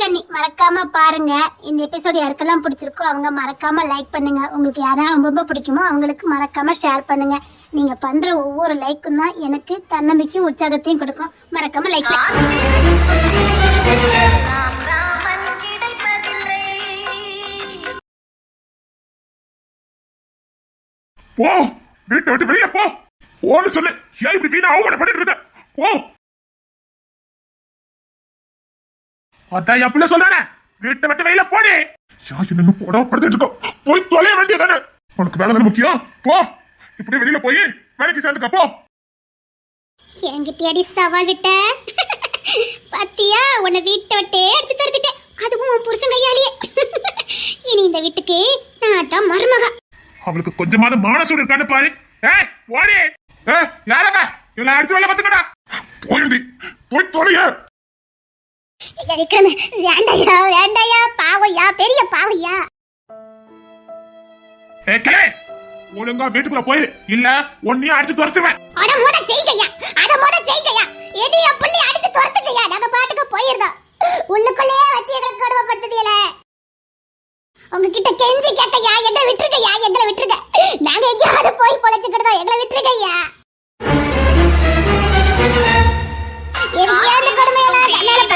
கண்ணி மறக்காம பாருங்க. இந்த எபிசோடு யாருக்கெல்லாம் பிடிச்சிருக்கோ அவங்க மறக்காம லைக் பண்ணுங்க. உங்களுக்கு யாரெல்லாம் ரொம்ப ரொம்ப பிடிக்குமோ அவங்களுக்கு மறக்காம ஷேர் பண்ணுங்க. நீங்க பண்ற ஒவ்வொரு லைக்கும் தான் எனக்கு தன்னம்பிக்கையும் உற்சாகத்தையும் கொடுக்கும். மறக்காம லைக் ராம் போ வீட்டை விட்டு வெளியே போ. போன்னு சொல்லு ஏன் இப்படி வீணா அவமான பண்ணிட்டு இருக்க? போ. அதான் என் பிள்ளை சொல்றானே. வீட்டை விட்டு வெளியில போடி. என்ன போட படுத்துட்டு இருக்கோம் போய் தொலைய வேண்டியதானே? உனக்கு வேலை தானே முக்கியம்? போ. இப்படி வெளியில போய் வேலைக்கு சேர்ந்துக்க போ. என்கிட்டயாடி சவால் விட்ட? பாத்தியா? உன்னை வீட்டை விட்டே அடிச்சு தருத்துட்டேன் அதுவும் உன் புருஷன் கையாலேயே. இனி இந்த வீட்டுக்கு நான் தான் மருமகா. அவளுக்கு கொஞ்சமாவது மானசூடு இருக்கான்னு பாரு. ஏய் போடி. ஏய் யாரங்க இவளை அடிச்சு வேலை பார்த்துக்கடா. போயிடி. போய் தொலைய. விக்ரம வேண்டாயா வேண்டாயா பாவையா பெரிய பாவையா. ஒழுங்கா வீட்டுக்குள்ள போயிரு. இல்ல உன்னையும் அடிச்சு துரத்துவேன் அட மூட செய்கையா? அட மூட செய்கையா? எடி என் புள்ளி அடிச்சு துரத்துக்கையா நாங்க பாட்டுக்கு போயிருந்தோம். உள்ளுக்குள்ளே வச்சு எங்களை கொடுமைப்படுத்துதீல உங்ககிட்ட கெஞ்சி கேட்கையா எங்களை விட்டுருக்கையா? எங்களை விட்டுருக்க. நாங்க எங்கேயாவது போய் பொழைச்சுக்கிட்டோம் எங்களை விட்டுருக்கையா? எனக்கு ஏன் கொடுமை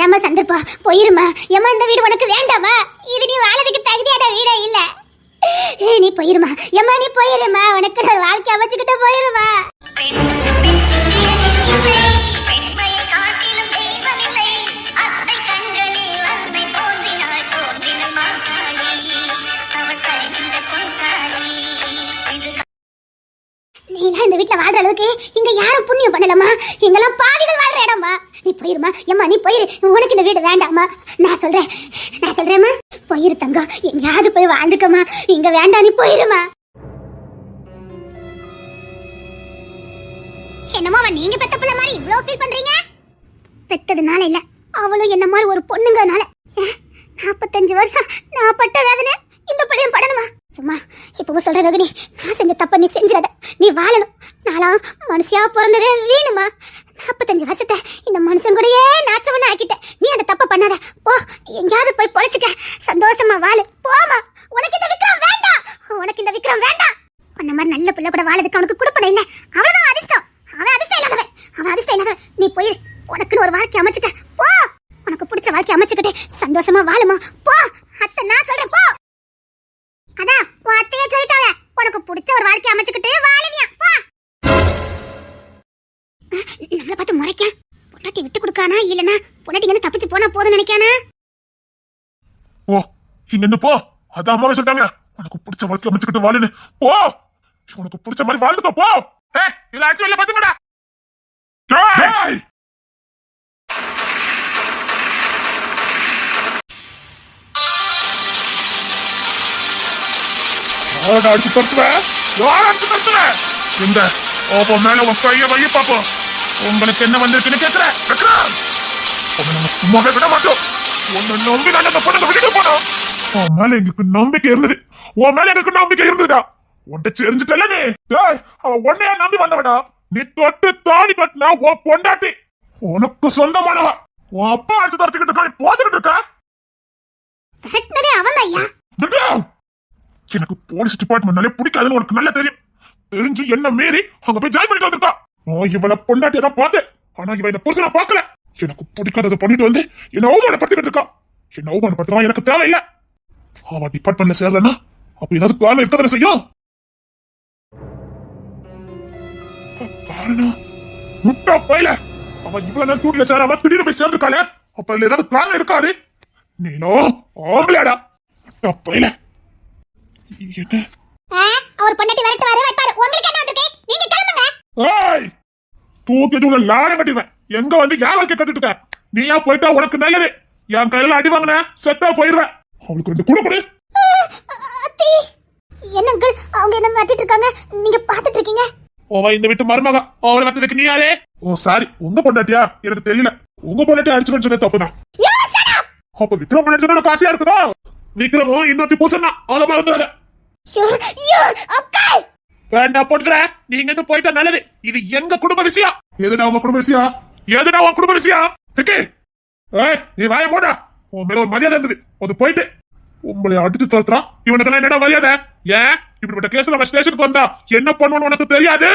இதாம்மா சந்தர்ப்பம் போயிருமா ஏம்மா இந்த வீடு உனக்கு வேண்டாமா? இது நீ வாழறதுக்கு தகுதியான வீடே இல்ல. ஏய், நீ போயிருமா ஏம்மா நீ போயிருமா உனக்கு ஒரு வாழ்க்கை அமைச்சுக்கிட்டு போயிருமா நீலாம் இந்த வீட்டில் வாழ்ற அளவுக்கு இங்க யாரும் புண்ணியம் பண்ணலம்மா. இங்கெல்லாம் பாவிகள் வாழ்ற இடமா நீ போயிருமா ஏம்மா நீ போயிரு. உனக்கு இந்த வீடு வேண்டாமா நான் சொல்றேன். நான் சொல்றேம்மா. போயிரு தங்கம் எங்கேயாவது போய் வாழ்ந்துக்கம்மா. இங்கே வேண்டாம் நீ போயிருமா என்னமோ அவன் நீங்க பெத்த பிள்ளை மாதிரி இவ்ளோ ஃபீல் பண்றீங்க? பெத்ததுனால இல்ல. அவளும் என்ன மாதிரி ஒரு பொண்ணுங்கனால. நாற்பத்தஞ்சு வருஷம் நான் பட்ட வேதனை இந்த பிள்ளையும் படணுமா? சும்மா இப்பவும் சொல்ற ரகுனி நான் செஞ்ச தப்ப நீ செஞ்சிடாத. நீ வாழணும். நாளா மனுஷியா பிறந்ததே வீணுமா? நாற்பத்தஞ்சு வருஷத்தை இந்த மனுஷன் கூடயே நாசவன ஆக்கிட்ட. நீ அந்த தப்ப பண்ணாத. போ எங்கேயாவது போய் பொழைச்சுக்க. சந்தோஷமா வாழு. போமா உனக்கு இந்த விக்ரம் வேண்டாம். உனக்கு இந்த விக்ரம் வேண்டாம். உன்ன மாதிரி நல்ல பிள்ளை கூட வாழதுக்கு அவனுக்கு கொடுப்பன இல்ல. அவ்வளவுதான் அதிர்ஷ்டம். அவன் அதிர்ஷ்டம் இல்லாதவன். அவன் அதிர்ஷ்டம் இல்லாதவன். நீ போயிரு உனக்குன்னு ஒரு வாழ்க்கை அமைச்சுக்க. போ. உனக்கு பிடிச்ச வாழ்க்கை அமைச்சுக்கிட்டு சந்தோஷமா வாழுமா. போ. அத்தை நான் சொல்றேன் போ. அதான் உன் அத்தையே சொல்லிட்டாள. உனக்கு பிடிச்ச ஒரு வாழ்க்கை அமைச்சுக்கிட்டு வாழுவியா? போ. நம்மள பார்த்து முறைக்க பொண்டாட்டி விட்டு கொடுக்கானா இல்லனா பொண்டாட்டி இங்க தப்பிச்சு போனா போதும் நினைக்கானா? ஓ இருந்து போ. அதான் அம்மாவே சொல்லிட்டாங்க. உனக்கு பிடிச்ச வாழ்க்கை அமைச்சுக்கிட்டு வாழுன்னு. போ. உனக்கு பிடிச்ச மாதிரி வாழ்ந்துக்கோ போ. ஏய் இல்ல அடிச்சு வெளில பாத்துக்கடா அடிச்சு தருத்துவேன் அடிச்சு தருத்துவேன் இந்த ஓப்போ மேல உன் கைய வைய பாப்போம் உங்களுக்கு என்ன வந்திருக்குன்னு கேக்குறேன் நம்ம சும்மாவே விட மாட்டோம். உன்னை நம்பி நான் அந்த பொண்ணை விட்டுட்டு போனோம். உன் மேல எங்களுக்கு நம்பிக்கை இருந்தது. உன் மேல எனக்கு நம்பிக்கை இருந்ததுடா. உடச்சு எரிஞ்சுட்டல நீ? டேய், அவ உன்னையா நம்பி வந்தவடா. நீ தொட்டு தாடி கட்டினா உன் பொண்டாட்டி. உனக்கு சொந்தமானவ. உன் அப்பா அடிச்சு தரத்துக்கிட்டு இருக்கா. அவன் விக்ரம்! எனக்கு போலீஸ் டிபார்ட்மெண்ட்னாலே பிடிக்காதுன்னு உனக்கு நல்லா தெரியும். தெரிஞ்சு என்ன மீறி அங்க போய் ஜாயின் பண்ணிட்டு வந்திருக்கா? நான் இவளை பொண்டாட்டியை தான் பார்த்தேன். ஆனா இவ என்ன புருஷனா பார்க்கல. எனக்கு பிடிக்காததை பண்ணிட்டு வந்து என்ன அவமானப்படுத்திக்கிட்டு இருக்கா. என்ன அவமானப்படுத்துறா எனக்கு தேவையில்லை. அவ டிபார்ட்மெண்ட்ல சேரலன்னா அப்ப ஏதாவது காரணம் இருக்கதானே செய்யும்? காரணம்? முட்டா பயில. அவ இவ்வளவு நேரம் டூட்டில சேராம திடீர்னு போய் சேர்ந்துருக்காளே. அப்ப அதுல ஏதாவது காரணம் இருக்காது. நீனோ ஆம்பளையாடா. முட்டா பயில. என்ன? அவர் பொண்டாட்டி விரட்டு வர வைப்பாரு உங்களுக்கு என்ன வந்திருக்கு? நீங்க கிளம்புங்க. ஏய்! தூக்கி தூக்க லாரம் கட்டிடுவேன். எங்க வந்து யார் வாழ்க்கை கத்துட்டு இருக்க? நீயா போயிட்டா உனக்கு நல்லது? என் கையில அடி வாங்கின செட்டா போயிடுவேன் அவளுக்கு ரெண்டு கூட கொடு. என்ன அங்கிள்? அவங்க என்ன மாட்டிட்டு இருக்காங்க? நீங்க பாத்துட்டு இருக்கீங்க. ஓவா இந்த வீட்டு மருமக. அவளை வந்ததுக்கு நீ யாரே? ஓ சாரி உங்க பொண்டாட்டியா? எனக்கு தெரியல. உங்க பொண்டாட்டி அடிச்சுக்கன்னு சொன்னது தப்புதான். அப்ப விக்ரம் பொண்டாட்டி காசியா இருக்குதா? விக்ரமும் இன்னொருத்தி பூசன்னா அதை மறந்துடாத. யூ யூ ஓகே வேண்டாம் போட்டுக்கிற. நீங்க இருந்து போயிட்டா நல்லது. இது எங்க குடும்ப விஷயம் எதுடா உங்க குடும்ப விஷயம் எதுடா உங்க குடும்ப விஷயம் ஏய் நீ வாய போடா உன் மேல ஒரு மரியாதை இருந்தது. அது போயிட்டு. உங்களை அடிச்சு துரத்துறான். இவனுக்கெல்லாம் என்னடா மரியாதை? ஏன்? இப்படிப்பட்ட கேஸ்ல அவன் ஸ்டேஷனுக்கு வந்தா என்ன பண்ணுவோன்னு உனக்கு தெரியாது?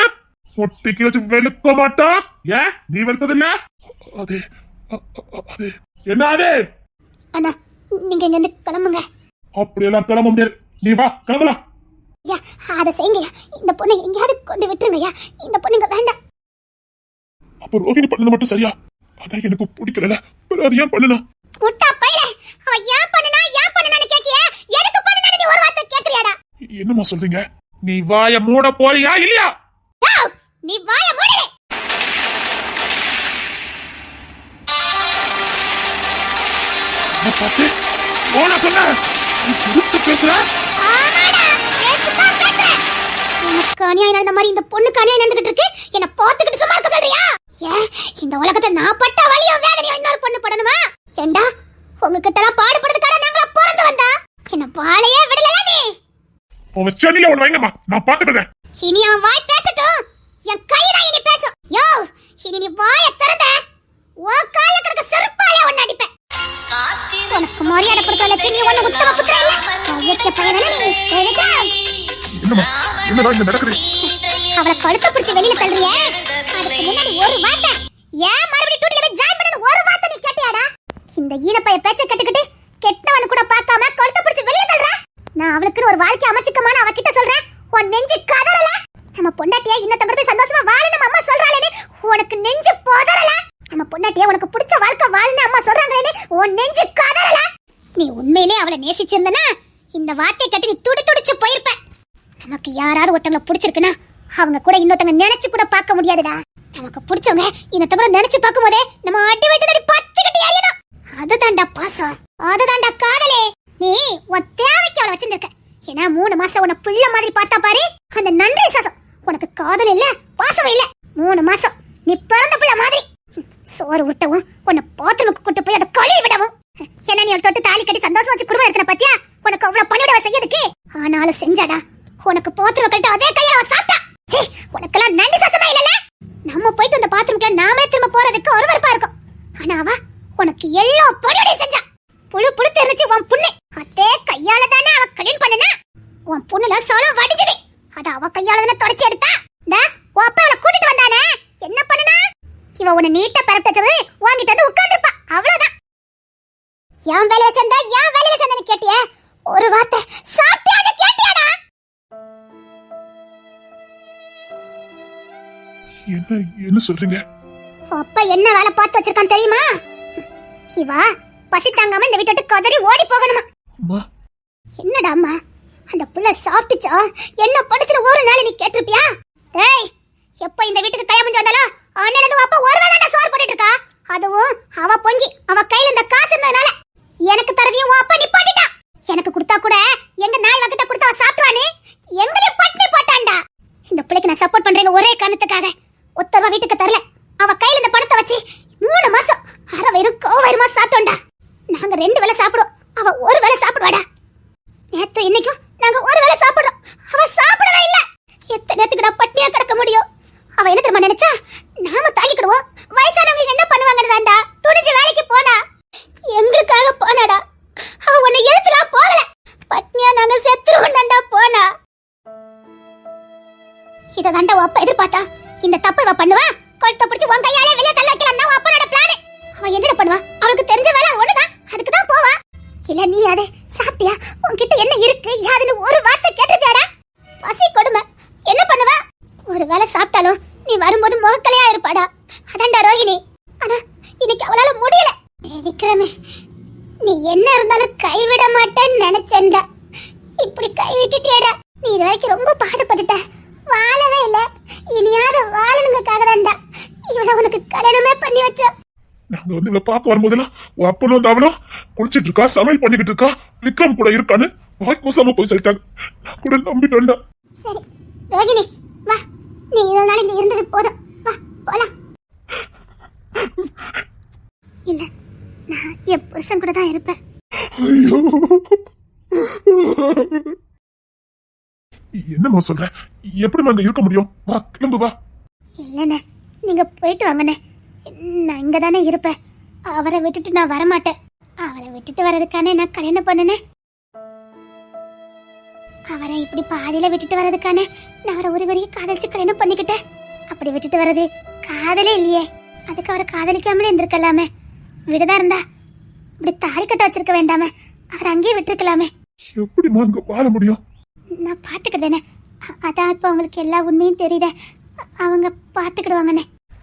ஒட்டிக்கு வச்சு வெளுக்க மாட்டான். ஏன்? நீ வெளுத்தது இல்ல அது அது. என்ன அது? அண்ணா நீங்க இங்க இருந்து கிளம்புங்க. அப்படியெல்லாம் கிளம்ப முடியாது. நீ வா கிளம்பலாம் ஐயா அதை செய்யுங்க இந்த பொண்ணை எங்கேயாவது கொண்டு விட்டுருங்க ஐயா. இந்த பொண்ணு இங்க வேண்டாம். அப்ப ரோகிணி பண்ணது மட்டும் சரியா? அதான் எனக்கு பிடிக்கல பிறகு அது ஏன் பண்ணணும்? முட்டா பைய அவ ஏன் பண்ணனா ஏன் பண்ணனான்னு கேக்கிய எதுக்கு பண்ணனா நீ ஒரு வார்த்தை கேக்குறியாடா என்னம்மா சொல்றீங்க? நீ வாய மூட போறியா இல்லையா? நீ வாய மூடு. பார்த்து ஓன சொன்ன பேசுற? எனக்கு அநியாயம் நடந்த மாதிரி இந்த பொண்ணுக்கு அநியாயம் நடந்துகிட்டு இருக்கு? என்ன பாத்துக்கிட்டு சும்மா இருக்க சொல்றியா? ஏன் இந்த உலகத்துல நான் பட்ட வலியோ வேதனையோ இன்னொரு பொண்ணு படணுமா? ஏண்டா உங்ககிட்ட எல்லாம் பாடுபடுறதுக்காக நாங்களா பிறந்து வந்தா? என்ன வாழையே விடலையா நீ? உன் சென்னையில ஒண்ணு வைங்கம்மா. நான் பாத்துக்கிறேன் இனி அவன் வாய் பேசட்டும். என் கையில இனி பேசும் யோ இனி நீ வாய திறந்த. உன் கால கிடக்க செருப்பாலே ஒன்னு அடிப்பேன். உனக்கு மரியாதை கொடுத்தவளுக்கு நீ ஒண்ணு உத்தம புத்திர. இல்ல பையனா நீ எழுதா என்னம்மா? என்னடா இங்க நடக்குது? அவளை கழுத்த பிடிச்சு வெளியில தள்ளுறியே. அதுக்கு முன்னாடி ஒரு வார்த்தை. ஏன் மறுபடியும் டூட்டில போய் ஜாயின் பண்ணனு ஒரு வார்த்தை நீ கேட்டியாடா? இந்த ஈனப்பைய பேச்ச கட்டுக்கிட்டு கெட்டவனு கூட பார்க்காம கழுத்த பிடிச்சு வெளியில தள்ளுற? நான் அவளுக்குன்னு ஒரு வாழ்க்கை அமைச்சுக்கமான அவகிட்ட சொல்றேன். உன் நெஞ்சு கதறல. நம்ம பொண்டாட்டியா இன்னொருத்தவங்க போய் சந்தோஷமா வாழணும் அம்மா சொல்றாளேன்னு உனக்கு நெஞ்சு போதறல. நம்ம பொண்டாட்டியா உனக்கு பிடிச்ச வாழ்க்கை வாழ்னு அம்மா சொல்றாங்களே உன் நெஞ்சு கதறல. நீ உண்மையிலே அவளை நேசிச்சிருந்தனா? இந்த வார்த்தை கட்டி நீ துடி துடிச்சு போயிருப்ப. நமக்கு யாராவது ஒருத்தவங்கள பிடிச்சிருக்குன்னா அவங்க கூட இன்னொருத்தங்க நினைச்சு கூட பார்க்க முடியாதுடா. நமக்கு பிடிச்சவங்க இன்னொருத்தவங்க நினைச்சு பார்க்கும் போதே நம்ம அடி வைத்ததடி பத்துக்கிட்டு எரியணும் அதுதான்டா பாசம். அதுதான்டா காதலே. நீ உன் தேவைக்கு அவளை வச்சிருக்க ஏன்னா மூணு மாசம் உன்னை புள்ள மாதிரி பார்த்தா பாரு. அந்த நன்றி சாசம். உனக்கு காதல் இல்ல பாசம் இல்ல. மூணு மாசம் நீ பிறந்த பிள்ளை மாதிரி. சோறு விட்டவும் உன்னை பாத்ரூமுக்கு கூட்டு போய் அதை கழுவி விடவும். என்ன நீ தொட்டு தாலி கட்டி சந்தோஷம் வச்சு குடும்பம் எடுத்துன பத்தியா? உனக்கு அவ்வளவு பணிவிட செய்யறதுக்கு? ஆனாலும் செஞ்சாடா. உனக்கு பாத்ரூம் கழிட்டு அதே கையில சாத்தா சாப்பிட்டா. சீ உனக்கெல்லாம் நன்றி சாசமே இல்லல நம்ம போயிட்டு அந்த பாத்ரூம்க்குள்ள நாமே திரும்ப போறதுக்கு ஒரு வரப்பா இருக்கும். ஆனா அவ உனக்கு எல்லா பணியோடையும் செஞ்சா. புழு புழு தெரிஞ்சு உன் புண்ணு. அதே கையால தானே அவ கல்யாணம் பண்ணனா. உன் புண்ணுல சோளம் வடிஞ்சது. அத அவ கையால தானே தொடச்சி எடுத்தா? உன் அப்பா அவளை கூட்டிட்டு வந்தானே? என்ன பண்ணனா? இவ உன்னை நீட்டா பரப்பிட்டது வாங்கிட்டு வந்து உட்கார்ந்துருப்பா. அவ்வளவுதான். என் வேலையில சேர்ந்தா என் வேலையில சேர்ந்தேன்னு கேட்டியே? ஒரு வார்த்தை சாப்பிட்டியான்னு கேட்டியாடா? என்ன என்ன சொல்றீங்க? அப்பா என்ன வேலை பார்த்து வச்சிருக்கான் தெரியுமா? இவா பசி தாங்காம இந்த வீட்டை கதறி ஓடி போகணுமா? அம்மா. என்னடா அம்மா? அந்த புள்ள சாப்பிட்டுச்சா? என்ன படிச்சுன்னு ஒரு நாள் நீ கேட்டிருப்பியா? டேய் எப்ப இந்த வீட்டுக்கு கல்யாணம் முடிஞ்சு வந்தாலோ அண்ணனுக்கு அப்பா ஒரு வேளை தான் சோறு போட்டுட்டு இருக்கா? அதுவும் அவ பொங்கி அவ கையில இந்த காசு இருந்ததுனால. எனக்கு தரதையும் உன் அப்பா நிப்பாட்டிட்டா. எனக்கு கொடுத்தா கூட எங்க நாய் வகிட்ட கொடுத்தா அவ சாப்பிடுவானே? எங்களையும் பட்டினி போட்டான்டா. இந்த பிள்ளைக்கு நான் சப்போர்ட் பண்றேன்னு ஒரே காரணத்துக்காக ஒத்தரவா வீட்டுக்கு தரல. இந்த தப்பு இவ பண்ணுவா? கழுத்தை பிடிச்சி உன் கையாலே இவளை பார்க்க வரும்போதெல்லாம் உன் அப்பனும் அவளும் குளிச்சிட்டு இருக்கா சமையல் பண்ணிக்கிட்டு இருக்கா விக்ரம் கூட இருக்கான்னு வாய் கூசாம போய் சொல்லிட்டாங்க. நான் கூட நம்பிட்டு வந்தேன் சரி ரோகிணி வா. நீ இவ்வளவு நாள் இங்க இருந்தது போதும். வா போலாம். இல்ல நான் என் புருஷன் கூட தான் இருப்பேன். ஐயோ. என்னம்மா சொல்ற? எப்படி அங்க இருக்க முடியும்? வா கிளம்பு வா. இல்லைண்ணே நீங்க போயிட்டு வாங்கண்ணே. நான் இங்க தானே இருப்பேன். அவரை விட்டுட்டு நான் வரமாட்டேன். அவரை விட்டுட்டு வர்றதுக்கானே நான் கல்யாணம் பண்ணனே அவரை இப்படி பாதியில விட்டுட்டு வர்றதுக்கானே நான் அவரை ஒரு வரைக்கும் காதலிச்சு கல்யாணம் பண்ணிக்கிட்டேன். அப்படி விட்டுட்டு வர்றது காதலே இல்லையே. அதுக்கு அவரை காதலிக்காமலே இருந்திருக்கலாமே. விடுதா இருந்தா? இப்படி தாலி கட்ட வச்சிருக்க வேண்டாமே. அவரை அங்கேயே விட்டுருக்கலாமே. எப்படிம்மா அங்க வாழ முடியும்? நான் பார்த்துக்கிட்டேனே. அ- அதான் இப்போ அவங்களுக்கு எல்லா உண்மையும் தெரியுதே. அவங்க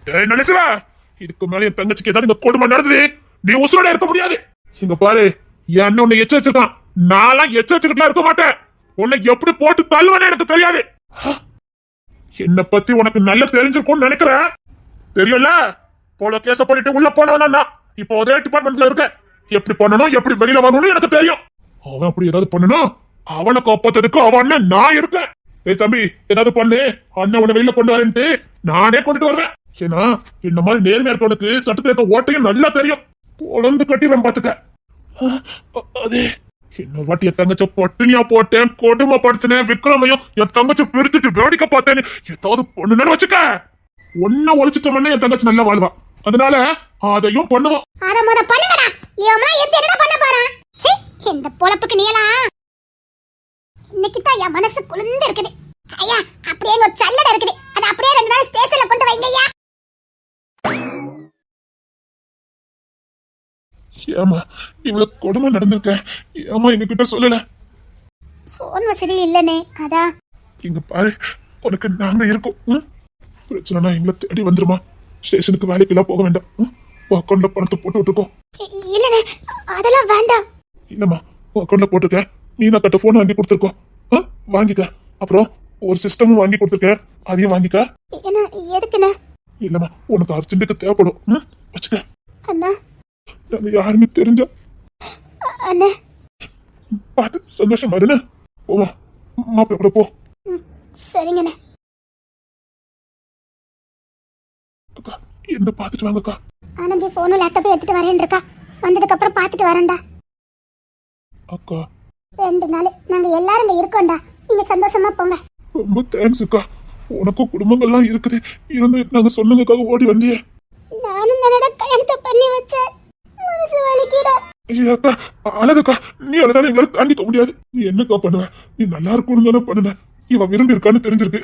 நலிசவா இதுக்கு மேல என் தங்கச்சிக்கு ஏதாவது இந்த கொடுமை நடந்தது? நீ உசுரோட இருக்க முடியாது. இங்க பாரு என் அண்ணன் உன்னை எச்ச வச்சிருக்கான் நான்லாம் எச்ச இருக்க மாட்டேன். உன்னை எப்படி போட்டு தள்ளுவேன்னு எனக்கு தெரியாது. என்ன பத்தி உனக்கு நல்லா தெரிஞ்சிருக்கும்னு நினைக்கிறேன். தெரியல போல கேச பண்ணிட்டு உள்ள போனவன் தான் இப்போ ஒரே டிபார்ட்மெண்ட்ல இருக்க எப்படி பண்ணணும் எப்படி வெளியில வரணும்னு எனக்கு தெரியும். அவன் அப்படி ஏதாவது பண்ணணும் அவனை காப்பாத்ததுக்கு அவன் அண்ணன் நான் இருக்கேன். ஏய் தம்பி ஏதாவது பண்ணு. அண்ணன் உன்னை வெளியில கொண்டு வரேன்ட்டு நானே கொண்டுட்டு வருவேன். ஏன்னா இந்த மாதிரி நேர்மையா இருக்கவனுக்கு சட்டத்தை ஓட்டையும் நல்லா தெரியும். பொழந்து கட்டிடுவேன் பாத்துக்க அதே. என்ன வாட்டி என் தங்கச்ச பட்டினியா போட்டேன் கொடுமைப்படுத்தினேன் விக்ரமையும் என் தங்கச்சி பிரிச்சுட்டு வேடிக்கை பார்த்தேன்னு ஏதாவது பொண்ணு வச்சுக்க. ஒன்ன ஒழிச்சிட்டோம்னா என் தங்கச்சி நல்லா வாழ்வா. அதனால அதையும் பண்ணுவோம். அத முத பண்ணுங்கடா. இவமா எந்த என்ன பண்ண போறான்? சீ இந்த பொழப்புக்கு நீலா இன்னைக்கு தான் என் மனசு குளிர்ந்து இருக்குது. ஐயா அப்படியே ஒரு சல்லடை இருக்குது. அது அப்படியே ரெண்டு நாள் ஸ்டேஷன்ல கொண்டு வைங்க ஐயா. ஏமா இவ்வளவு கொடுமை நடந்திருக்க? ஏமா எங்க கிட்ட சொல்லல. போன் வசதி இல்லனே அதான். இங்க பாரு உனக்கு நாங்க இருக்கோம்? பிரச்சனைனா எங்களை தேடி வந்துருமா? ஸ்டேஷனுக்கு வேலைக்கு எல்லாம் போக வேண்டாம்? உன் அக்கௌண்ட்ல பணத்தை போட்டு விட்டுருக்கோம் இ- இல்லனே அதெல்லாம் வேண்டாம். இல்லம்மா உன் அக்கௌண்ட்ல போட்டுக்க. நீ நான் கட்ட போன் வாங்கி கொடுத்துருக்கோம்? வாங்கிக்க. அப்புறம் ஒரு சிஸ்டமும் வாங்கி கொடுத்துருக்க. அதையும் வாங்கிக்க. என்ன எதுக்குண்ணே இல்லம்மா உனக்கு அர்ஜென்ட்டுக்கு தேவைப்படும்? வச்சுக்க. அண்ணா நாங்க யாருன்னு தெரிஞ்சா? அண்ணே. பார்த்து சந்தோஷமா இருன்னு. போமா மாப்பிள்ள கூட போ. சரிங்கண்ணே. அக்கா என்ன பார்த்துட்டு வாங்கக்கா. ஆனந்தி போனும் லேப்டாப்பும் எடுத்துட்டு வரேன் இருக்கா. வந்ததுக்கு அப்புறம் பார்த்துட்டு வரேன்டா. அக்கா. ரெண்டு நாள் நாங்க எல்லாரும் இங்க இருக்கோம்டா. நீங்க சந்தோஷமா போங்க. ரொம்ப தேங்க்ஸ் அக்கா. உனக்கும் குடும்பங்கள்லாம் இருக்குது. இருந்து நாங்க சொன்னதுக்காக ஓடி வந்தியே. நானும் தானடா கல்யாணத்தை பண்ணி வச்சேன். மனசு வலிக்குடா அக்கா அழகக்கா நீ அழகான எங்களால தாண்டிக்க முடியாது. நீ என்னக்கா பண்ணுவ? நீ நல்லா இருக்கணும் தானே பண்ணுன இவ விரும்பி இருக்கான்னு தெரிஞ்சிருக்கு.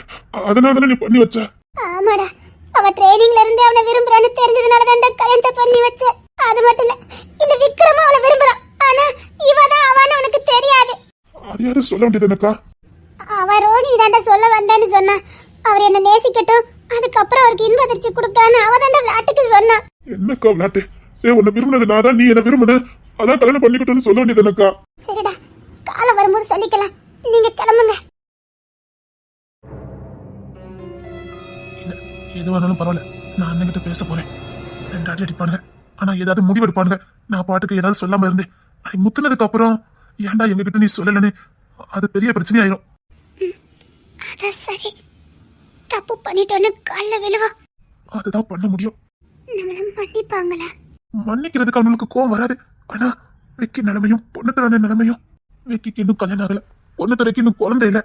அதனால தானே நீ பண்ணி வச்ச? ஆமாடா. அவ ட்ரைனிங்ல இருந்து அவனை விரும்புறான்னு தெரிஞ்சதுனால தான்டா கல்யாணத்தை பண்ணி வச்சேன் அது மட்டும் இல்ல இந்த விக்ரமும் அவளை விரும்புறான். ஆனா இவ தான் அவன்னு உனக்கு தெரியாது. அது யாரும் சொல்ல வேண்டியது என்னக்கா? அவ ரோனி தாண்டா சொல்ல வேண்டான்னு சொன்னா. அவர் என்ன நேசிக்கட்டும். அதுக்கப்புறம் அவருக்கு இன்ப அதிர்ச்சி கொடுக்கலான்னு அவ தாண்டா விளையாட்டுக்கு சொன்னா. என்னக்கா விளாட்டு ஏ உன்னை விரும்பினது நான் தான் நீ என்ன விரும்புன? அதான் கல்யாணம் பண்ணிக்கிட்டோன்னு சொல்ல வேண்டியது சரிடா காலம் வரும்போது சொல்லிக்கலாம். நீங்க கிளம்புங்க. இல்ல எது வேணாலும் பரவாயில்ல. நான் அண்ணன்கிட்ட பேச போறேன். ரெண்டு அடி அடிப்பானுங்க. ஆனா ஏதாவது முடிவெடுப்பானுங்க நான் பாட்டுக்கு ஏதாவது சொல்லாம இருந்தேன். அது முத்துனதுக்கு அப்புறம் ஏன்டா எங்ககிட்ட நீ சொல்லலன்னு? அது பெரிய பிரச்சனை ஆயிரும் அதான் சரி. தப்பு பண்ணிட்டோன்னு காலில் விழுவா. அதுதான் பண்ண முடியும். நம்மள மன்னிப்பாங்களா? மன்னிக்கிறதுக்கு அவனுக்கு கோவம் வராது. ஆனா விக்கி நிலைமையும் பொண்ணு தரான நிலைமையும் விக்கிக்கு இன்னும் கல்யாணம் ஆகல. பொண்ணு தரைக்கு இன்னும் குழந்தை இல்ல.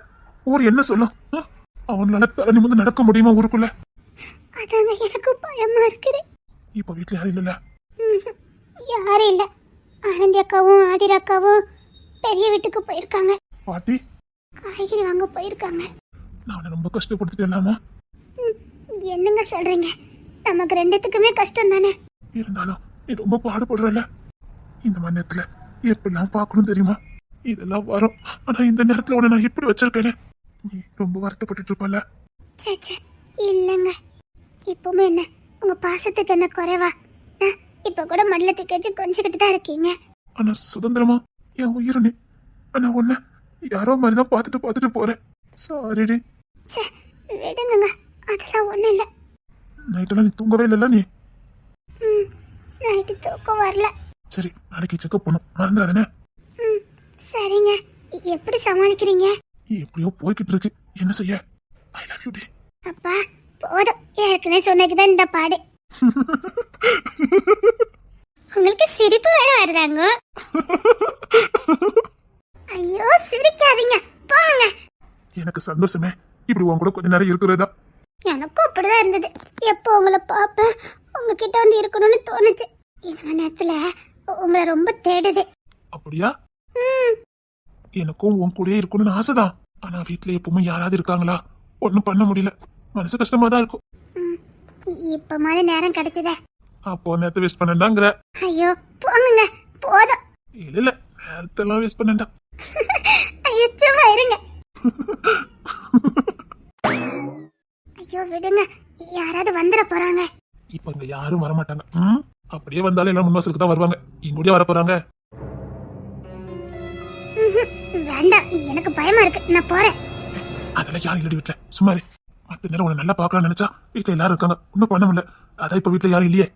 ஊர் என்ன சொல்லும்? அவனால தலை நிமிர்ந்து நடக்க முடியுமா ஊருக்குள்ள? அதாங்க எனக்கு பயமா இருக்குது. இப்ப வீட்டுல யாரும் இல்லல்ல ம்ஹும். யாரும் இல்ல. ஆனந்தி அக்காவும் ஆதிரா அக்காவும் பெரிய வீட்டுக்கு போயிருக்காங்க. பாட்டி? காய்கறி வாங்க போயிருக்காங்க. நான் அவனை ரொம்ப கஷ்டப்படுத்திட்டு இல்லாமா ம், என்னங்க சொல்றீங்க? நமக்கு ரெண்டுத்துக்குமே கஷ்டம் தானே? இருந்தாலும் நீ ரொம்ப பாடுபடுறல இந்த மாதிரி நேரத்துல எப்படிலாம் பார்க்கணும் தெரியுமா? இதெல்லாம் வரும். ஆனா இந்த நேரத்துல உன்னை நான் இப்படி வச்சிருக்கேனே? நீ ரொம்ப வருத்தப்பட்டுட்டு இருப்பல இல்லைங்க. இப்பவுமே என்ன? உங்க பாசத்துக்கு என்ன குறைவா? இப்ப கூட மண்ணில தூக்கி வச்சு கொஞ்சிக்கிட்டு தான் இருக்கீங்க. ஆனா சுதந்திரமா என் உயிர் நீ ஆனா உன்னை யாரோ மாதிரி தான் பார்த்துட்டு பார்த்துட்டு போறேன். சாரிடி சே விடுங்கங்க அதெல்லாம் ஒண்ணும் இல்ல. நைட்டெல்லாம் நீ தூங்கவே இல்லைல்ல நீ? ம் நைட்டு தூக்கம் வரல. சரி நாளைக்கு செக்அப் பண்ணும். மறந்துடாதானே. ம் சரிங்க. எப்படி சமாளிக்கிறீங்க? எப்படியோ போய்கிட்டு இருக்கு. என்ன செய்ய? ஐ லவ் யூ டே அப்பா போதும். ஏற்கனவே சொன்னதுதான் இந்த பாடு. உங்களுக்கு சிரிப்பு வேற வருதாங்க? ஐயோ சிரிக்காதீங்க. போங்க. எனக்கு சந்தோஷமே. இப்படி உன் கூட கொஞ்ச நேரம் இருக்கிறதா? எனக்கும் அப்படிதான் இருந்தது. எப்போ உங்களை பார்ப்பேன்? உங்ககிட்ட வந்து இருக்கணும்னு தோணுச்சு. இந்த நேரத்துல உங்களை ரொம்ப தேடுது. அப்படியா? ம். எனக்கும் உன் கூடயே இருக்கணும்னு ஆசைதான். ஆனா வீட்ல எப்பவுமே யாராவது இருக்காங்களா? ஒண்ணும் பண்ண முடியல. மனசு கஷ்டமா தான் இருக்கும். ம். இப்ப மாதிரி நேரம் கிடைச்சதே. அப்போ நேரத்தை வேஸ்ட் பண்ணண்டாங்கிற. ஐயோ போங்க போதும். இல்ல இல்ல. நேரத்தெல்லாம் வேஸ்ட் பண்ணண்டா ஐயோ சும்மா இருங்க ஐயோ விடுங்க யாராவது வந்துட போறாங்க இப்ப இங்க யாரும் வரமாட்டாங்க. ம்? அப்படியே வந்தாலும் எல்லாம் முன்வாசலுக்கு தான் வருவாங்க. இங்கூடயே வர போறாங்க. ம்ஹும். வேண்டாம் எனக்கு பயமா இருக்கு. நான் போறேன். அதெல்லாம் யாரும் இல்லடி வீட்டுல சும்மா. மத்த நேரம் உன்னை நல்லா பார்க்கலாம்னு நினைச்சா வீட்டுல எல்லாரும் இருக்காங்க. ஒன்னும் பண்ண முடியல. அதான் இப்ப வீட்டுல யாரும் இல்லையே.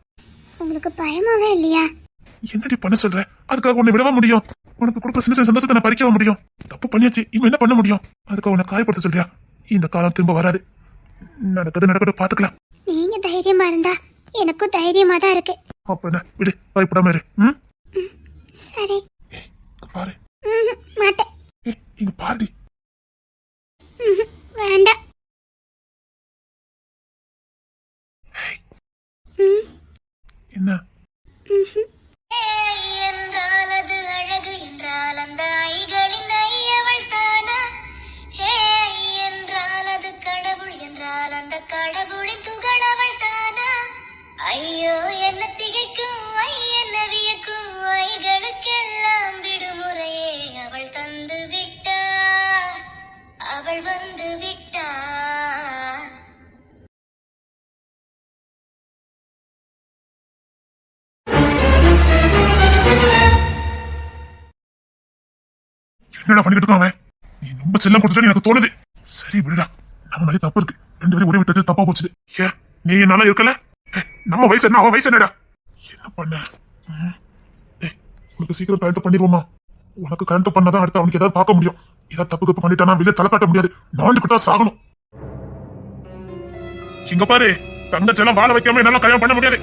உங்களுக்கு பயமாவே இல்லையா? என்னடி பண்ண சொல்ற? அதுக்காக உன்னை விடவா முடியும்? உனக்கு கொடுக்குற சின்ன சின்ன சந்தோஷத்தை நான் பறிக்கவா முடியும்? தப்பு பண்ணியாச்சு. இவன் என்ன பண்ண முடியும்? அதுக்காக உன்னை காயப்படுத்த சொல்றியா? இந்த காலம் திரும்ப வராது. நடக்கிறது நடக்கட்டும் பாத்துக்கலாம். நீங்க தைரியமா இருந்தா எனக்கும் தைரியமா தான் இருக்கு. அப்ப என்ன? விடு பயப்படாம இரு. ம்? சரி. பாரு. மாட்டேன். இங்க பாருடி. வேண்டாம். ரொம்ப செல்லம் கொடுத்துட்டு எனக்கு தோணுது. சரி விடுடா. நம்ம நிறைய தப்பு இருக்கு. ரெண்டு பேரும் ஒரே விட்டது தப்பா போச்சு ஏ நீ என்னால இருக்கல? நம்ம வயசு என்ன? அவன் வயசு என்னடா? என்ன பண்ண? உனக்கு சீக்கிரம் கரெக்ட் பண்ணிடுவோமா? உனக்கு கரண்ட் பண்ணாதான் அடுத்து அவனுக்கு ஏதாவது பார்க்க முடியும். ஏதாவது தப்பு தப்பு பண்ணிட்டானா வெளியே தலை காட்ட முடியாது. நாண்டுகிட்டா சாகணும். இங்க பாரு தங்கச்செல்லாம் வாழ வைக்காம என்னால கல்யாணம் பண்ண முடியாது.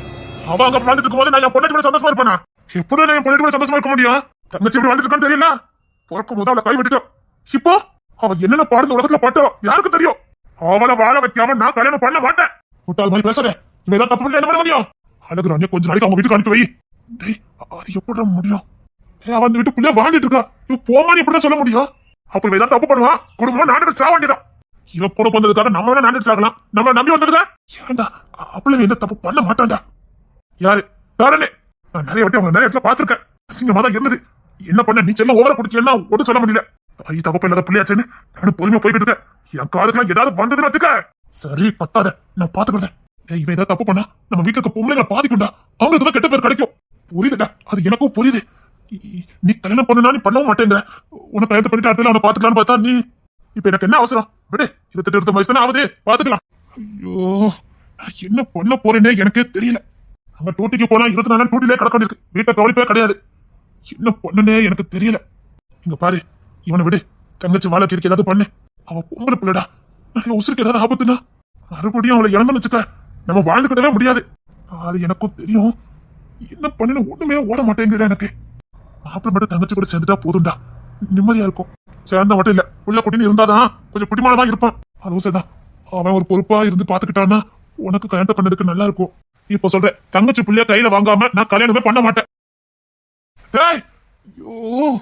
அவ அங்க வாழ்ந்துட்டு இருக்கும்போது நான் என் பொண்ணு கூட சந்தோஷமா இருப்பானா? எப்படி நான் என் பொண்ணு கூட சந்தோஷமா இருக்க முடியும்? தங்கச்சி எப்படி வாழ்ந்துட்டு இருக்கான்னு தெரியல? பிறக்கும் போது அவளை கை விட்டுட்டோம் இப்போ? அவ என்னென்ன பாடுந்த உலகத்துல பட்டோ? யாருக்கு தெரியும்? அவளை வாழ வைக்காம நான் கல்யாணம் பண்ண மாட்டேன். முட்டாள் மாதிரி பேசுற இவ ஏதாவது தப்பு பண்ணி என்ன பண்ண முடியும்? அழகு ராணிய கொஞ்ச நாளைக்கு அவங்க வீட்டுக்கு அனுப்பி வை. டேய் அது எப்படி முடியும்? ஏய், அவன் அந்த வீட்டுக்குள்ளே வாழ்ந்துட்டு இருக்கா. இவ போமான்னு எப்படி சொல்ல முடியும்? அப்ப இவ ஏதாவது தப்பு பண்ணுவான் குடும்பம் நாட்டுக்கு சாக வேண்டியதான் இவன் பொறுப்பு வந்ததுக்காக நம்ம வேணா நாட்டுக்கு சாகலாம். நம்ம நம்பி வந்ததுக்கா ஏண்டா அப்பள எந்த தப்பு பண்ண மாட்டான்டா? யாரு? தாரனே நான் நிறைய வாட்டி அவங்க நிறைய இடத்துல பாத்திருக்கேன் அசிங்கமா தான் இருந்தது. என்ன பண்ண? நீ செல்லம் ஓவர குடிச்சேன்னா ஒன்றும் சொல்ல முடியல. ஐ தகப்ப இல்லாத பிள்ளையாச்சேன்னு? நானும் பொறுமையா போய்கிட்டு இருக்கேன் என் காதுக்கெல்லாம் ஏதாவது வந்ததுன்னு வச்சுக்க. சரி பத்தாத. நான் பாத்துக்கிறேன். ஏய், இவன் ஏதாவது தப்பு பண்ணா? நம்ம வீட்டுல இருக்க பொம்பளைங்களை பாதிக்கும்டா. அவங்க இதுல கெட்ட பேர் கிடைக்கும். புரியுதுடா. அது எனக்கும் புரியுது. நீ கல்யாணம் பண்ணா நீ பண்ணவும் மாட்டேங்கிற. உனக்கு கல்யாணம் பண்ணிட்டு அடுத்தது அவனை பாத்துக்கலாம்னு பார்த்தா நீ இப்ப எனக்கு என்ன அவசரம்? விடு. இருபத்தெட்டு இருபத்தி வயசு தானே ஆகுது. பாத்துக்கலாம். ஐயோ நான் என்ன பண்ண போறேனே எனக்கே தெரியல. அங்க டூட்டிக்கு போனா இருபத்தி நாலு டூட்டிலே கிடக்க இருக்கு வீட்டை கவனிப்பே கிடையாது. என்ன பண்ணனே எனக்கு தெரியல. இங்க பாரு. இவனை விடு. தங்கச்சி வாழ்க்கைக்கு ஏதாவது பண்ணு. அவ பொம்பளை பிள்ளடா. நாளைக்கு உசுருக்கு ஏதாவது ஆபத்துனா? மறுபடியும் அவளை இறந்து வச்சுக்க. நம்ம வாழ்ந்துக்கிட்டவே முடியாது. அது எனக்கும் தெரியும். என்ன பண்ணு ஒண்ணுமே ஓட மாட்டேங்கிற எனக்கு. மாப்பிள்ள மட்டும் தங்கச்சி கூட சேர்ந்துட்டா போதும்டா. நிம்மதியா இருக்கும். சேர்ந்த மட்டும் இல்ல. உள்ள குட்டின்னு இருந்தாதான் கொஞ்சம் பிடிமானமா இருப்பான். அதுவும் சரிதான். அவன் ஒரு பொறுப்பா இருந்து பாத்துக்கிட்டான்னா உனக்கு கல்யாணம் பண்ணதுக்கு நல்லா இருக்கும். இப்போ சொல்றேன். தங்கச்சி புள்ளைய கையில வாங்காம நான் கல்யாணமே பண்ண மாட்டேன். டேய்! ஐயோ!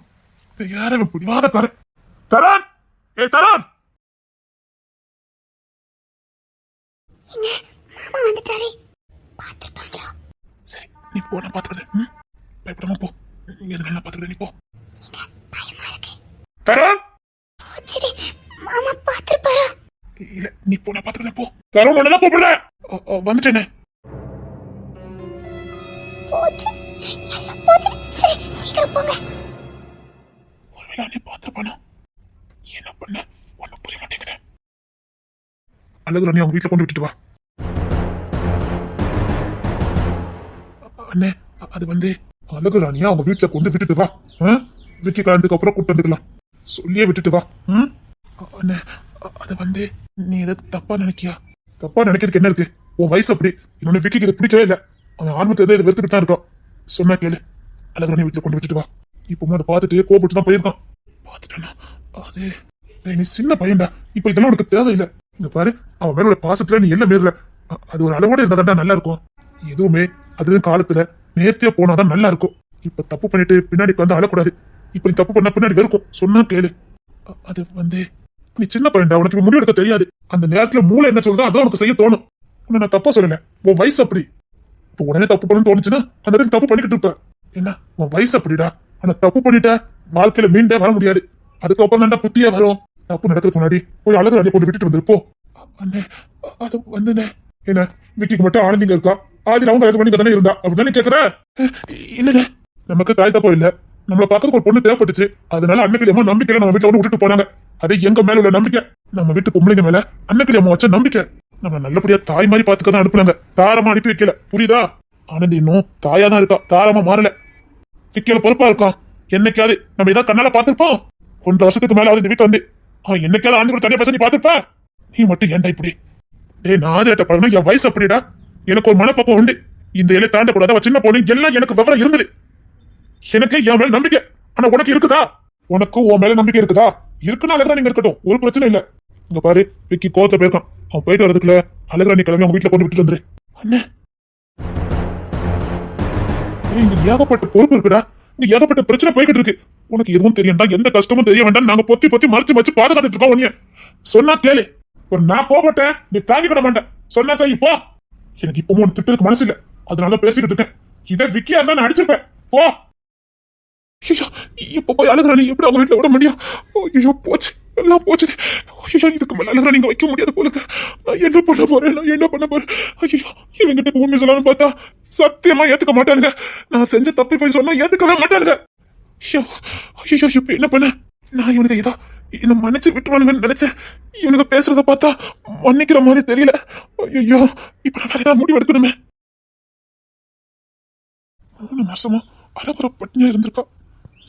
இப்ப யார இவன் பிடிவாத தரேன் தரான்! ஏ தரான்! மாமா வந்துட்டாரே. பார்த்துருப்பாங்களா? சரி நீ போ நான் பாத்துக்கிறேன் ம்? பயப்படாம போ. எது நல்லா பாத்துக்கிறேன் நீ போ. பயமா இருக்கு. தரான்! போச்சுடி மாமா பார்த்துருப்பாரா? இல்ல நீ போ நான் பாத்துக்கிறேன் போ. தரான் உடனே கூப்பிடுறேன். வந்துட்டேனே. போச்சு எல்லாம் போச்சு. சரி சீக்கிரம் போங்க. ஒருவேளை நீ பாத்துருப்பானா என்ன பண்ண? ஒன்னும் புரிய மாட்டேங்குது. அழகு ராணி அவங்க வீட்டுல கொண்டு விட்டுட்டு வா. அண்ணே அது வந்து அழகு ராணியா அவங்க வீட்டுல கொண்டு விட்டுட்டு வா? விக்கி கலந்துக்கு அப்புறம் கூட்டு வந்துக்கலாம் சொல்லியே விட்டுட்டு வா. ம்? அண்ணே அது வந்து நீ எதை தப்பா நினைக்கியா? தப்பா நினைக்கிறதுக்கு என்ன இருக்கு? உன் வயசு அப்படி. இன்னொன்னு விக்கிக்கு இது பிடிக்கவே இல்லை. அவன் ஆரம்பத்துல இதை வெறுத்துக்கிட்டு தான் இருக்கான். சொன்னா கேளு. அழகு ராணி வீட்டுல கொண்டு விட்டுட்டு வா. இப்போ அதை பார்த்துட்டு கோபப்பட்டு தான் போயிருக்கான். பார்த்துட்டேன்னா அது நீ சின்ன பையன்டா. இப்போ இதெல்லாம் உனக்கு தேவையில்லை. இங்க பாரு அவன் மேலோட பாசத்துல நீ என்ன மீறல. அது ஒரு அளவோட இருந்தா நல்லா இருக்கும் எதுவுமே அது காலத்துல நேர்த்தியா போனாதான் நல்லா இருக்கும் இப்ப தப்பு பண்ணிட்டு பின்னாடி வந்து அழக்கூடாது இப்ப நீ தப்பு பண்ண பின்னாடி வெறுக்கும். சொன்னா கேளு. அது வந்து நீ சின்ன பையன்டா. உனக்கு முடிவு எடுக்க தெரியாது. அந்த நேரத்துல மூளை என்ன சொல்றதோ அதான் உனக்கு செய்ய தோணும். உன்னை நான் தப்பா சொல்லல. உன் வயசு அப்படி. இப்ப உடனே தப்பு பண்ணணும்னு தோணுச்சுன்னா அந்த இடத்துல தப்பு பண்ணிக்கிட்டு இருப்ப. என்ன? உன் வயசு அப்படிடா. ஆனா தப்பு பண்ணிட்ட வாழ்க்கையில மீண்டே வர முடியாது. அதுக்கப்புறம் தான்டா புத்தியே வரும். தப்பு நடக்கிறதுக்கு முன்னாடி போய் அழகு அடி கொண்டு விட்டுட்டு வந்திருப்போ அண்ணே அது வந்துண்ணே. என்ன விக்கிக்கு மட்டும் ஆனந்திங்க இருக்கா? ஆதி அவங்க அழகு பண்ணி தானே இருந்தா? அப்படிதானே கேக்குற? இல்லண்ணே நமக்கு தாய் தப்போ இல்ல. நம்மள பார்க்கறதுக்கு ஒரு பொண்ணு தேவைப்பட்டுச்சு. அதனால அன்னைக்கு நம்பிக்கையில நம்ம வீட்டுல வந்து விட்டுட்டு போனாங்க. அது எங்க மேல உள்ள நம்பிக்கை. நம்ம வீட்டு பொம்பளைங்க மேல அன்னைக்கு அம்மா வச்ச நம்பிக்கை. நம்ம நல்லபடியா தாய் மாதிரி பாத்துக்க தான் அனுப்புனாங்க. தாரமா அனுப்பி வைக்கல. புரியுதா? ஆனந்தி இன்னும் தாயா தான் இருக்கா. தாரமா மாறல. சிக்கல பொறுப்பா இருக்கான் என்னைக்காவது நம்ம ஏதாவது கண்ணால பாத்துருப்போம் ஒன்றரை வருஷத்துக்கு மேல அவன் இந்த வீட்டு வந்து. அவன் என்னைக்காவது ஆண்டு கூட தனியா பேச நீ பாத்துருப்பா நீ மட்டும் ஏன்டா இப்படி? டேய் நான் ஆதிரட்ட பழகணும் என் வயசு அப்படிடா எனக்கு ஒரு மனப்பக்கம் உண்டு. இந்த இலை தாண்டக்கூடாது சின்ன பொண்ணு எல்லாம் எனக்கு விவரம் இருந்தது. எனக்கு என் மேல நம்பிக்கை. ஆனா உனக்கு இருக்குதா? உனக்கு உன் மேல நம்பிக்கை இருக்குதா? இருக்குன்னா அழகா நீங்க இருக்கட்டும். ஒரு பிரச்சனை இல்ல. இங்க பாரு விக்கி கோச்ச போயிருக்கான். அவன் போயிட்டு வரதுக்குள்ள அழகா நீ கிளம்பி அவங்க வீட்டுல கொண்டு விட்டுட்டு வந்துரு. அண்ணன் இங்க ஏகப்பட்ட பொறுப்பு இருக்குடா. இங்க ஏகப்பட்ட பிரச்சனை போய்கிட்டு இருக்கு. உனக்கு எதுவும் தெரியண்டா எந்த கஷ்டமும் தெரிய வேண்டாம். நாங்க பொத்தி பொத்தி மறைச்சு மறைச்சு பாதுகாத்துட்டு இருக்கோம் உனிய சொன்னா கேளு. ஒரு நான் கோபட்டேன் நீ தாங்கிக்கிட மாட்டேன் சொன்னா சரி போ. எனக்கு இப்பவும் உனக்கு திட்டத்துக்கு மனசு இல்ல. அதனால பேசிக்கிட்டு இருக்கேன். இதை விக்கியா இருந்தா நான் அடிச்சிருப்பேன். போ. ஐயோ இப்ப போய் அழுகிறானே நீ எப்படி அவங்க வீட்டுல விட முடியும்? ஐயோ போச்சு. எல்லாம் போச்சு. ஐயோ இதுக்கு மேல அழுகுறா நீங்க வைக்க முடியாது போல நான் என்ன பண்ண போறேன்? நான் என்ன பண்ண போறேன்? ஐயோ இவங்கிட்ட இப்ப உண்மை சொல்லலாம்னு பார்த்தா சத்தியமா ஏத்துக்க மாட்டானுங்க நான் செஞ்ச தப்பி போய் சொன்னா ஏத்துக்கவே மாட்டானுங்க ஐயோ ஐயோ இப்ப என்ன பண்ண? நான் இவனுக்கு ஏதோ என்ன மன்னிச்சு விட்டுருவானுங்கன்னு நினைச்சேன். இவனுக்கு பேசுறத பார்த்தா மன்னிக்கிற மாதிரி தெரியல. ஐயோ இப்ப நான் வேற முடிவு எடுக்கணுமே. மூணு மாசமா அழகுற பட்னியா இருந்திருக்கா.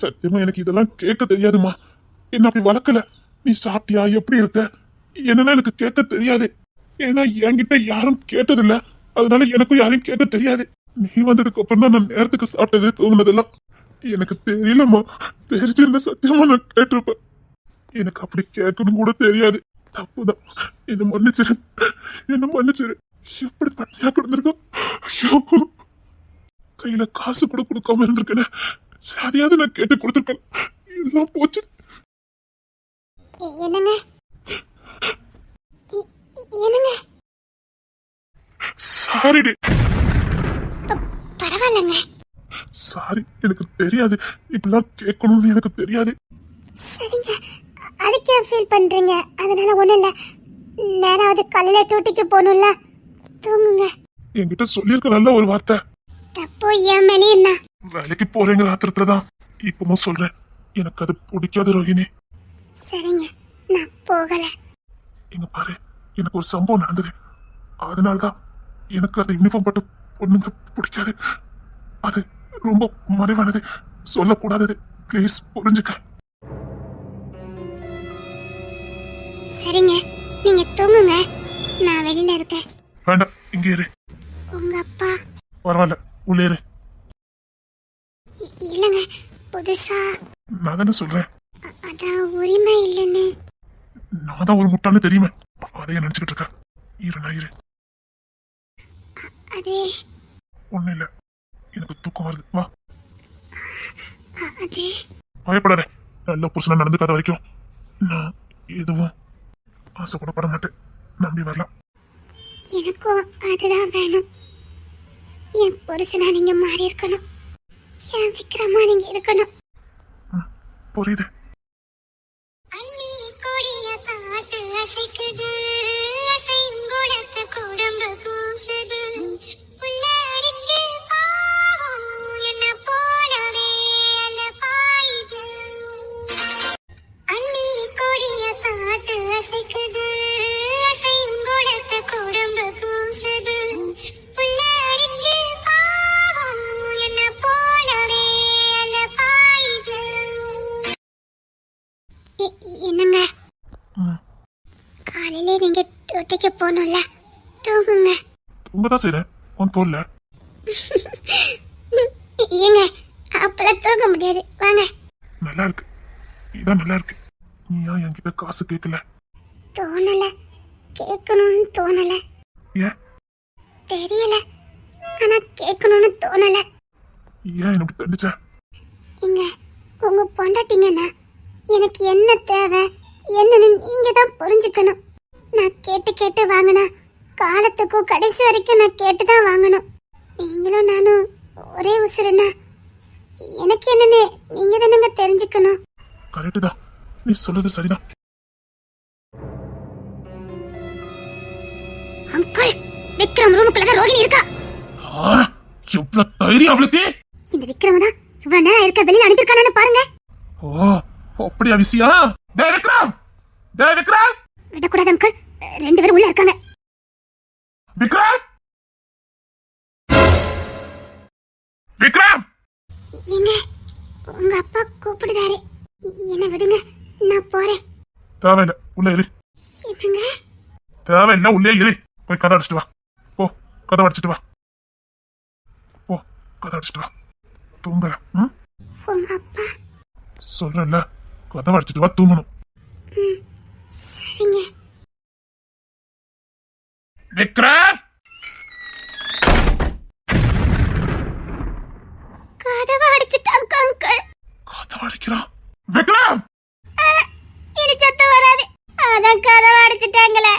சத்தியமா எனக்கு இதெல்லாம் கேட்க தெரியாதுமா என்ன அப்படி வளர்க்கல? நீ சாப்பிட்டியா? எப்படி இருக்க? என்னன்னா எனக்கு கேட்க தெரியாது. ஏன்னா என்கிட்ட யாரும் கேட்டதில்ல. அதனால எனக்கும் யாரையும் கேட்க தெரியாது. நீ வந்ததுக்கு அப்புறம் தான் நான் நேரத்துக்கு சாப்பிட்டது தூங்கினதெல்லாம் எனக்கு தெரியலம்மா. தெரிஞ்சிருந்த சத்தியமா நான் கேட்டிருப்பேன். எனக்கு அப்படி கேட்கணும் கூட தெரியாது. தப்புதான். என்ன மன்னிச்சிரு. என்ன மன்னிச்சிரு. எப்படி தனியா கிடந்திருக்கோம் ஐயோ. கையில காசு கூட கொடுக்காம இருந்திருக்கேன். சரியாவது அதையாவது நான் கேட்டு கொடுத்துருக்கேன். எல்லாம் போச்சு. என்னங்க? என்னங்க? சாரிடி. பரவாயில்லைங்க. சாரி எனக்கு தெரியாது. இப்படிலாம் கேட்கணும்னு எனக்கு தெரியாது. சரிங்க. அதுக்கே ஃபீல் பண்றீங்க. அதனால ஒண்ணும் இல்ல. நேராவது காலையில டூட்டிக்கு போகணும்ல. தூங்குங்க. என்கிட்ட சொல்லியிருக்க நல்ல ஒரு வார்த்தை. தப்போ என் மேலே என்ன? வேலைக்கு போறேங்கிற ஆத்திரத்துல தான் இப்பவும் சொல்றேன். எனக்கு அது பிடிக்காத ரோஹிணி சரிங்க. நான் போகல. இங்க பாரு எனக்கு ஒரு சம்பவம் நடந்தது. அதனாலதான் எனக்கு அந்த யூனிஃபார்ம் போட்டு பொண்ணுங்க பிடிக்காது. அது ரொம்ப மறைவானது சொல்லக்கூடாதது. ப்ளீஸ் புரிஞ்சுக்க. சரிங்க. நீங்க தூங்குங்க. நான் வெளியில இருக்கேன் வேண்டாம் இங்கே இரு. உங்க அப்பா. பரவாயில்ல உள்ளே இரு. இல்லைங்க. புதுசா. நான் தானே சொல்றேன். அதான் உரிமை இல்லைன்னு. நான் தான் ஒரு முட்டாள்னு தெரியுமே. அதையே நினைச்சுக்கிட்டு இருக்க? இரு நான் இரு. அதே. ஒண்ணும் இல்ல. எனக்கு தூக்கம் வருது. வா. அதே. பயப்படாத. நல்ல புருஷனா நடந்துக்காத வரைக்கும் நான் எதுவும் ஆசை கூட பட மாட்டேன். நம்பி வரலாம். எனக்கும் அதுதான் வேணும். என் புருஷனா நீங்க மாறி இருக்கணும் என் விக்ரமா நீங்க இருக்கணும். புரியுது. என்னங்க? காலையில நீங்க தொட்டிக்கு போகணும்ல தூங்குங்க. தூங்க தான் செய்றேன். உன் தோல்ல ஏங்க அப்பெல்லாம் தூங்க முடியாது. வாங்க. நல்லா இருக்கு இதான் நல்லா இருக்கு நீ ஏன் என்கிட்ட காசு கேட்கல தோணல. கேட்கணும்னு தோணல. ஏன்? தெரியல. ஆனா கேட்கணும்னு தோணல. ஏன் எனக்கு தெரிஞ்ச இங்க உங்க பொண்டாட்டிங்கன்னா எனக்கு என்ன தேவை? என்னன்னு நீங்க தான் புரிஞ்சுக்கணும். நான் கேட்டு கேட்டு வாங்கினா காலத்துக்கும் கடைசி வரைக்கும் நான் கேட்டு தான் வாங்கணும். நீங்களும் நானும் ஒரே உசுருனா எனக்கு என்னன்னு நீங்க தானங்க தெரிஞ்சுக்கணும். கரெக்டு தான். நீ சொல்றது சரிதான். அங்கிள் விக்ரம் ரூமுக்குள்ள தான் ரோகிணி இருக்கா? எவ்வளவு தைரியம் அவளுக்கு? இந்த விக்ரம் தான் இவ்வளவு நேரம் இருக்க வெளியில அனுப்பியிருக்கானு பாருங்க. ஓ அப்படியா விஷயம் டே விக்ரம்! டே விக்ரம்! விடக்கூடாது அங்கிள் ரெண்டு பேரும் உள்ள இருக்காங்க. விக்ரம்! விக்ரம்! ஏங்க உங்க அப்பா கூப்பிடுதாரு என்ன விடுங்க நான் போறேன். தேவையில்ல உள்ள இரு. என்னங்க? தேவையில்ல உள்ளே இரு. போய் கதை அடிச்சிட்டு வா. போ கதை அடிச்சிட்டு வா. போ கதை அடிச்சிட்டு வா. தூங்குற ம்? உங்க அப்பா. சொல்றேன்ல. கதை அடிச்சிட்டு வா தூங்கணும். சரிங்க. விக்ரம் கதவை அடிச்சிட்டாங்க அங்கிள். கதை அடிக்கிறான் விக்ரம் இனி சத்தம் வராது. அதான் கதவை அடிச்சிட்டாங்களே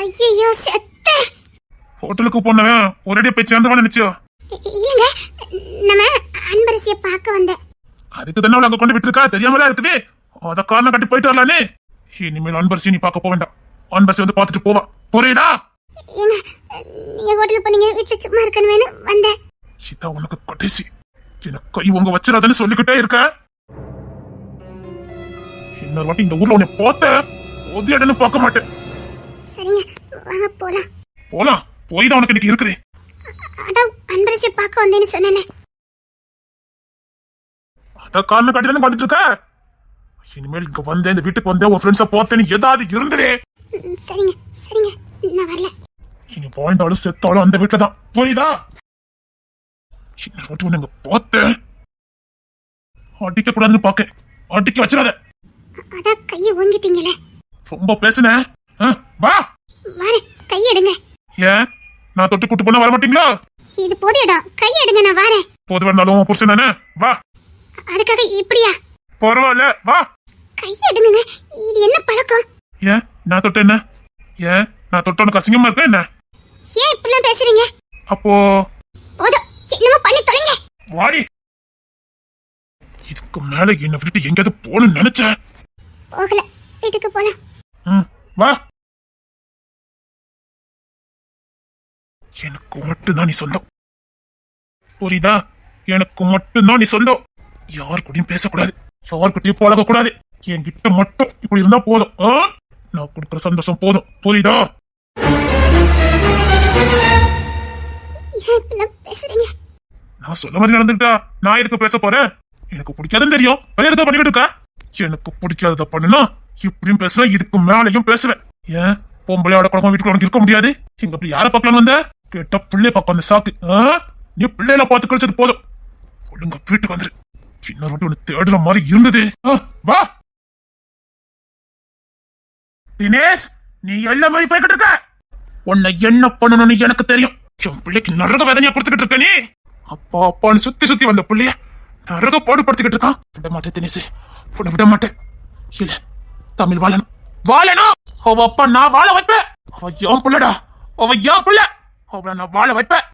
ஐயோ செத்த. ஹோட்டலுக்கு போனவன் ஒரேடியா போய் சேர்ந்தவன் நினைச்சோ இல்லங்க. நம்ம அன்பரசிய பார்க்க வந்தேன். அதுக்கு தானே அங்க கொண்டு விட்டுருக்கா? தெரியாமலா இருக்குது? அத காரணம் கட்டி போயிட்டு வரலானே. இனிமேல் அன்பரசி நீ பார்க்க போக வேண்டாம். அன்பரசி வந்து பார்த்துட்டு போவா. புரியுதா? நீங்க ஹோட்டலுக்கு போனீங்க வீட்டுல சும்மா இருக்கணும் வேணும் வந்தேன். இதான் உனக்கு கடைசி. எனக்கு கை உங்க வச்சிடாதன்னு சொல்லிக்கிட்டே இருக்க. இன்னொரு வாட்டி இந்த ஊர்ல உன்னை பார்த்த ஒதியடன்னு பார்க்க மாட்டேன். சரிங்க வாங்க போலாம். போலாம். போய் தான் உனக்கு இன்னைக்கு இருக்குது. அதான் அன்பரசிய பார்க்க வந்தேன்னு சொன்னேனே. அத காரணம் காட்டி தானே இருக்க? இனிமேல் இங்க வந்தேன் இந்த வீட்டுக்கு வந்தேன் உன் ஃப்ரெண்ட்ஸை பார்த்தேன்னு ஏதாவது இருந்ததே. சரிங்க சரிங்க நான் வரல. இனி வாழ்ந்தாலும் செத்தாலும் அந்த வீட்டுல தான். புரியுதா? இன்னொரு வாட்டி பார்த்தேன். அடிக்க கூடாதுன்னு பாக்க அடிக்க வச்சிடாத. அதான் கையை ஓங்கிட்டீங்களே. ரொம்ப பேசுன. ஆ, வா. வாரேன் கையெடுங்க. ஏன்? நான் தொட்டு கூட்டு போனா வர மாட்டீங்களா இது பொது இடம். கையெடுங்க நான் வாரேன். போது உன் புருஷன் தானே? வா. அதுக்காக இப்படியா? பரவாயில்ல வா. கையெடுங்க இது என்ன பழக்கம்? ஏன்? நான் தொட்ட என்ன? ஏன்? நான் தொட்ட உனக்கு அசிங்கமா இருக்கேன் என்ன? ஏன் இப்படிலாம் பேசுறீங்க? அப்போ? போதும். என்னமோ பண்ணி தொலைங்க. வாடி. இதுக்கு மேல என்ன விட்டுட்டு எங்கேயாவது போகணும்னு நினைச்ச போகல. வீட்டுக்கு போலாம். ம், வா. எனக்கு மட்டும்தான் நீ சொந்தம். புரியுதா? எனக்கு மட்டும்தான் நீ சொந்தம். யார் கூடயும் பேசக்கூடாது. யார் கூடயும் பழக கூடாது என்கிட்ட மட்டும் இப்படி இருந்தா போதும்? நான் கொடுக்குற சந்தோஷம் போதும். புரியுதா? நான் சொல்ல மாதிரி நடந்துக்கிட்டா நான் எதுக்கு பேச போறேன்? எனக்கு பிடிக்காதுன்னு தெரியும். வேற எதுக்கு பண்ணிக்கிட்டு இருக்கா? எனக்கு பிடிக்காதத பண்ணுனா இப்படியும் பேசுவேன் இதுக்கு மேலையும் பேசுவேன். ஏன்? பொம்பளையோட குழம்பு வீட்டுக்கு உனக்கு இருக்க முடியாது. இங்க அப்படி யார பார்க்கலாம் வந்த? கேட்டா பிள்ளை பார்க்க அந்த சாக்கு. நீ பிள்ளையில பார்த்து கழிச்சது போதும். ஒழுங்கா வீட்டுக்கு வந்துரு. இன்னொரு ஒன்று தேடுற மாதிரி இருந்தது. வா. தினேஷ் நீ எல்லா மாதிரி போய்கிட்டு இருக்க? உன்னை என்ன பண்ணணும்னு எனக்கு தெரியும். என் பிள்ளைக்கு நரக வேதனையா கொடுத்துக்கிட்டு இருக்க நீ. அப்பா அப்பான்னு சுத்தி சுத்தி வந்த பிள்ளைய நரக பாடுபடுத்திக்கிட்டு இருக்கான். விட மாட்டேன் தினேஷ். உன்னை விட மாட்டேன். இல்ல தமிழ் வாழணும். வாழணும். அவ அப்பா நான் வாழ வைப்பேன். அவ என் புள்ளடா. அவ என் பிள்ளை. அவளை நான் வாழ வைப்பேன்.